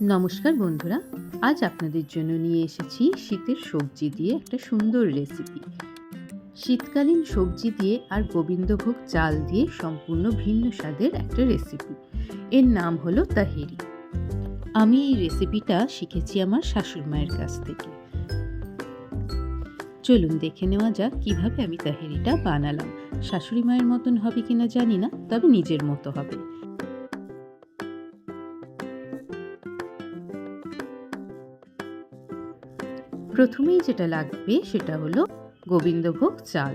নমস্কার বন্ধুরা, আজ আপনাদের জন্য নিয়ে এসেছি শীতের সবজি দিয়ে একটা সুন্দর রেসিপি শীতকালীন সবজি দিয়ে আর গোবিন্দভোগ চাল দিয়ে সম্পূর্ণ ভিন্ন স্বাদের একটা রেসিপি এর নাম হলো তাহেরি। আমি এই রেসিপিটা শিখেছি আমার শাশুড় মায়ের কাছ থেকে। চলুন দেখে নেওয়া যাক কীভাবে আমি তাহেরিটা বানালাম। শাশুড়ি মায়ের মতন হবে কিনা জানি না, তবে নিজের মতো হবে। প্রথমেই যেটা লাগবে সেটা হলো গোবিন্দভোগ চাল।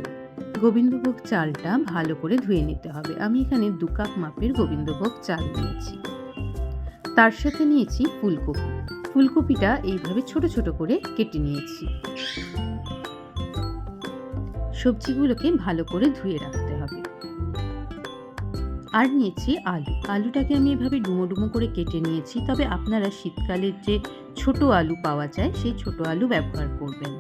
গোবিন্দভোগ চালটা ভালো করে ধুয়ে নিতে হবে। আমি এখানে দু কাপ মাপের গোবিন্দভোগ চাল নিয়েছি। তার সাথে নিয়েছি ফুলকপি। ফুলকপিটা এইভাবে ছোট ছোট করে কেটে নিয়েছি। সবজিগুলোকে ভালো করে ধুয়ে হবে আর নিয়েছি আলু। আলুটাকে আমি এভাবে ডুমো ডুমো করে কেটে নিয়েছি। তবে আপনারা শীতকালের যে ছোট আলু পাওয়া যায়, সেই ছোট আলু ব্যবহার করবেন।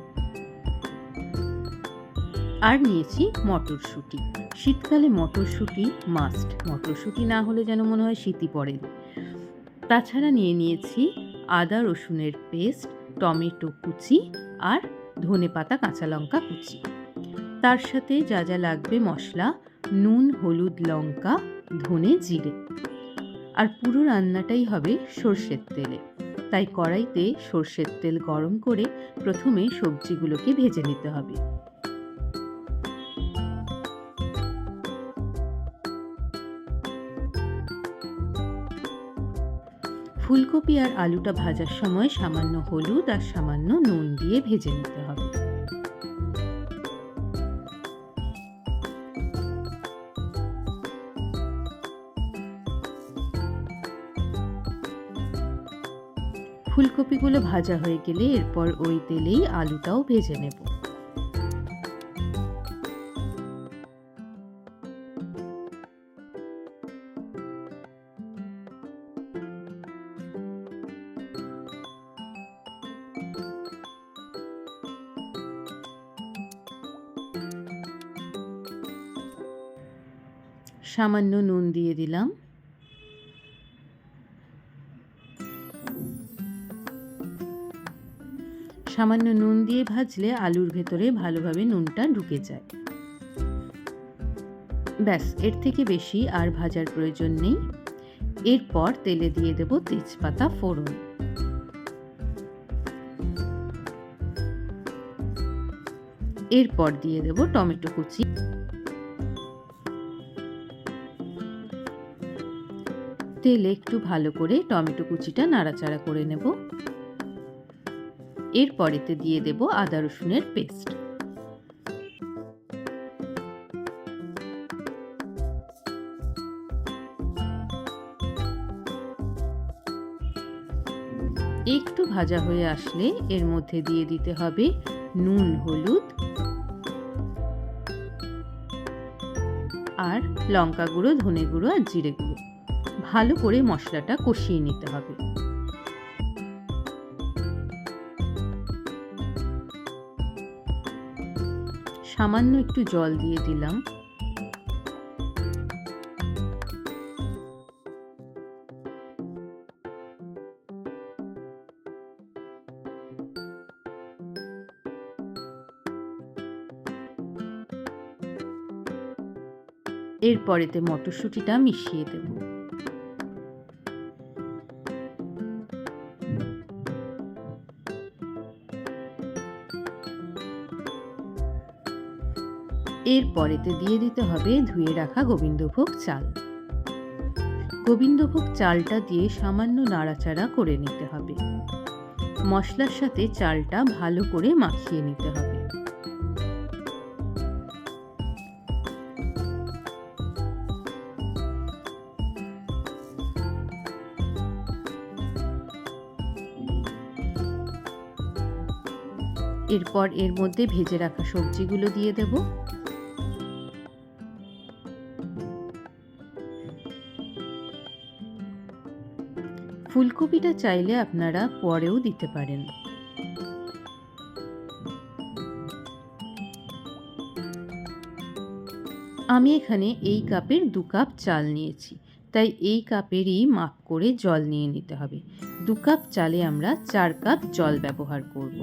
আর নিয়েছি মটরশুঁটি। শীতকালে মটরশুঁটি মাস্ট। মটরশুঁটি না হলে যেন মনে হয় শীতই পড়ে। তাছাড়া নিয়ে নিয়েছি আদা রসুনের পেস্ট, টমেটো কুচি আর ধনে পাতা কাঁচা লঙ্কা কুচি। তার সাথে যা যা লাগবে মশলা, নুন, হলুদ লঙ্কা ধনে জিরে। আর পুরো রান্নাটাই হবে সর্ষের তেলে। তাই কড়াইতে সর্ষের তেল গরম করে প্রথমে সবজিগুলোকে ভেজে নিতে হবে। ফুলকপি আর আলুটা ভাজার সময় সামান্য হলুদ আর সামান্য নুন দিয়ে ভেজে নিতে হবে। ফুলকপিগুলো ভাজা হয়ে গেলে এরপর ওই তেলেই আলুটাও ভেজে নেব। সামান্য নুন দিয়ে দিলাম। সামান্য নুন দিয়ে ভাজলে আলুর ভেতরে ভালোভাবে নুনটা ঢুকে যায়। ব্যাস, এর থেকে বেশি আর ভাজার প্রয়োজন নেই। এরপর তেলে দিয়ে দেব তেজপাতা ফোড়ন। এরপর দিয়ে দেব টমেটো কুচি। তেলে একটু ভালো করে টমেটো কুচিটা নাড়াচাড়া করে নেব। এরপরেতে দিয়ে দেব আদা রসুনের পেস্ট। একটু ভাজা হয়ে আসলে এর মধ্যে দিয়ে দিতে হবে নুন, হলুদ আর লঙ্কা গুঁড়ো, ধনে গুঁড়ো আর জিরে গুঁড়ো। ভালো করে মশলাটা কষিয়ে নিতে হবে। সামান্য একটু জল দিয়ে দিলাম। এরপরেতে মটরশুঁটিটা মিশিয়ে দেব। এরপরেতে দিয়ে দিতে হবে ধুয়ে রাখা গোবিন্দভোগ চাল। গোবিন্দভোগ চালটা দিয়ে সামান্য নাড়াচাড়া করে নিতে হবে। মশলার সাথে চালটা ভালো করে মাখিয়ে নিতে হবে। এরপর এর মধ্যে ভেজে রাখা সবজিগুলো দিয়ে দেব। ফুলকপিটা চাইলে আপনারা পরেও দিতে পারেন। আমি এখানে এই কাপের দু কাপ চাল নিয়েছি, তাই এই কাপেরই মাপ করে জল নিয়ে নিতে হবে। দু কাপ চালে আমরা চার কাপ জল ব্যবহার করব।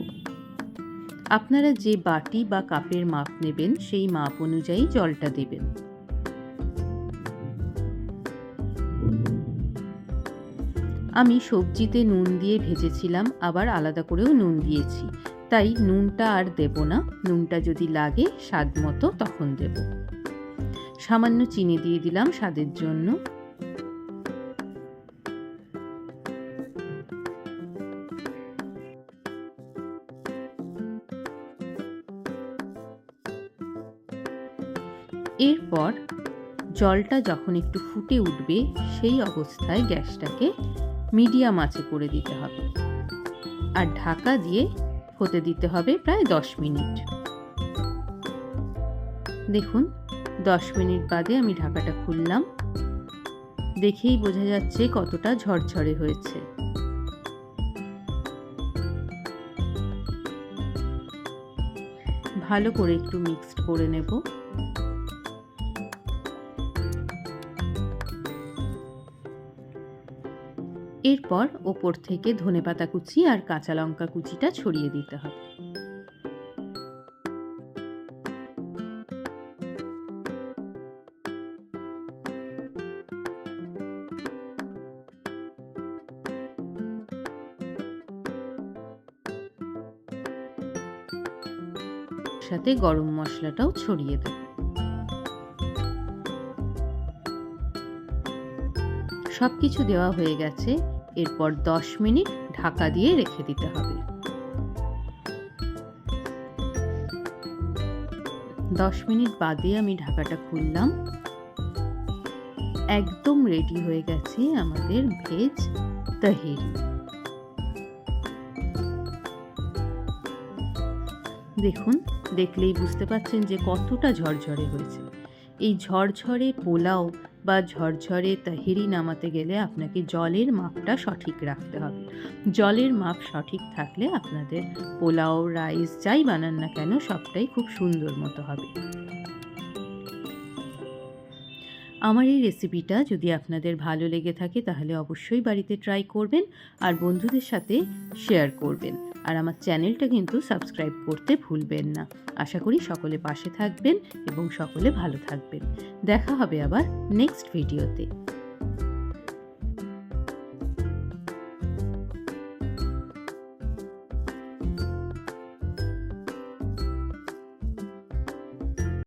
আপনারা যে বাটি বা কাপের মাপ নেবেন, সেই মাপ অনুযায়ী জলটা দেবেন। আমি সবজিতে নুন দিয়ে ভেজেছিলাম, আবার আলাদা করেও নুন দিয়েছি। তাই নুনটা আর দেব না, নুনটা যদি লাগে স্বাদ মতো তখন দেব। সামান্য চিনি দিয়ে দিলাম স্বাদের জন্য। এরপর জলটা যখন একটু ফুটে উঠবে, সেই অবস্থায় গ্যাসটাকে মিডিয়াম আঁচে করে দিতে হবে। আর ঢাকা দিয়ে হতে দিতে হবে প্রায় দশ মিনিট। দেখুন, দশ মিনিট বাদে আমি ঢাকাটা খুললাম। দেখেই বোঝা যাচ্ছে কতটা ঝরঝরে হয়েছে। ভালো করে একটু মিক্সড করে নেব। এরপর ওপর থেকে ধনেপাতা কুচি আর কাঁচা লঙ্কা কুচিটা ছড়িয়ে দিতে হবে। সাথে গরম মশলাটাও ছড়িয়ে দেব। সব কিছু দেওয়া হয়ে গেছে, এরপর দশ মিনিট ঢাকা দিয়ে রেখে দিতে হবে। দশ মিনিট বাদে আমি ঢাকাটা খুললাম। একদম রেডি হয়ে গেছে আমাদের ভেজ তাহেরি। দেখুন, দেখলেই বুঝতে পারছেন যে কতটা ঝরঝরে হয়েছে। এই ঝরঝরে পোলাও বা ঝরঝরে তাহিরি নামাতে গেলে আপনাকে জলের মাপটা সঠিক রাখতে হবে। জলের মাপ সঠিক থাকলে আপনাদের পোলাও, রাইস যাই বানান না কেন, সবটাই খুব সুন্দর মতো হবে। আমার এই রেসিপিটা যদি আপনাদের ভালো লেগে থাকে তাহলে অবশ্যই বাড়িতে ট্রাই করবেন আর বন্ধুদের সাথে শেয়ার করবেন। আর আমার চ্যানেলটা কিন্তু সাবস্ক্রাইব করতে ভুলবেন না। আশা করি সকলে পাশে থাকবেন এবং সকলে ভালো থাকবেন। দেখা হবে আবার নেক্সট ভিডিওতে।